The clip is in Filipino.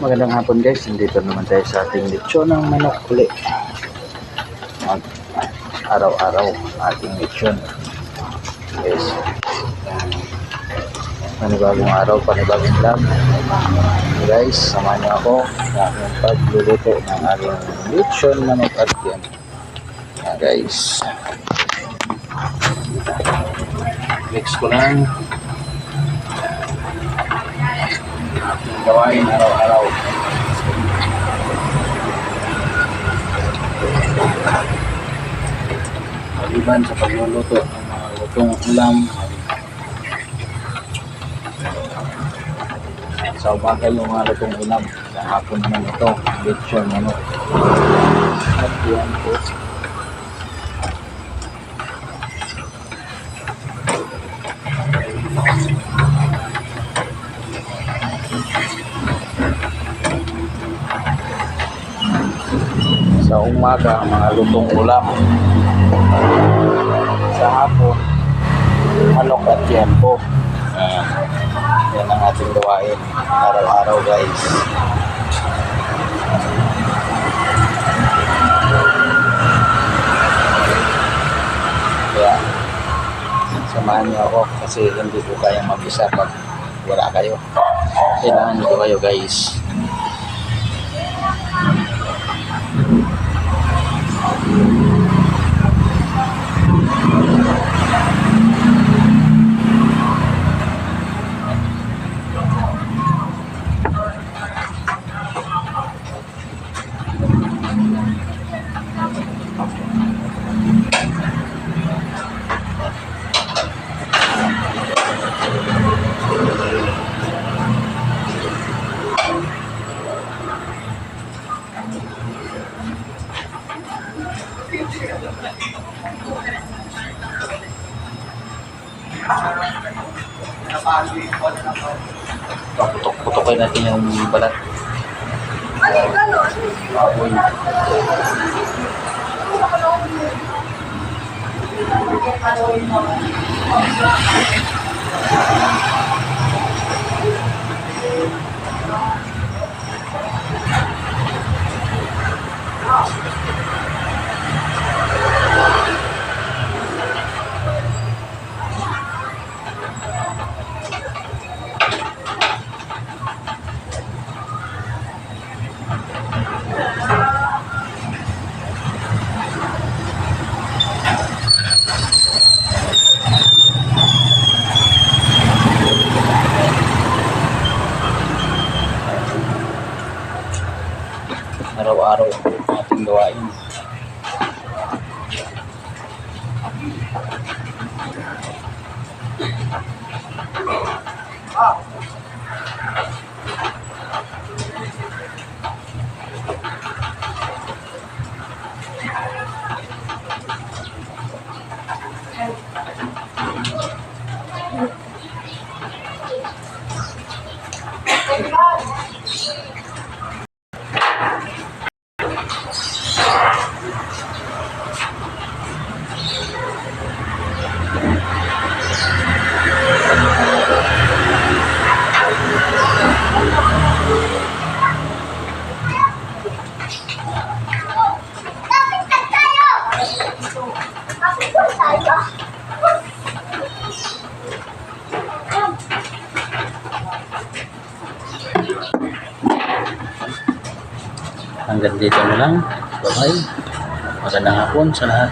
Magandang hapon guys, nandito naman tayo sa ating lechon ng manok uli. Mag araw-araw ating lechon. Guys, panibagong araw, panibagong vlog. Guys, samahan niyo ako sa aking pagluluto ng aking lechon manok at yan. Yan guys. Mix ko lang ating gawain araw-araw. Maliban sa pagluluto ng mga lutong ulam, sa umaga yung mga lutong ulam, sa hapon naman ito, lechon, manok. At yan po. Sa umaga, mga lutong ulam. Sa hapon, manok at yempo. Ayan. Yan ang ating gawain araw-araw guys. Kaya, samahan niyo ako kasi hindi ko kaya mag-isa pag wala kayo. Kailangan niyo kayo guys. Putok-putokin natin yung balat. Baboy. Araw-araw ating gawain. Hanggang dito na lang. Bye-bye. Magandang hapon sa lahat.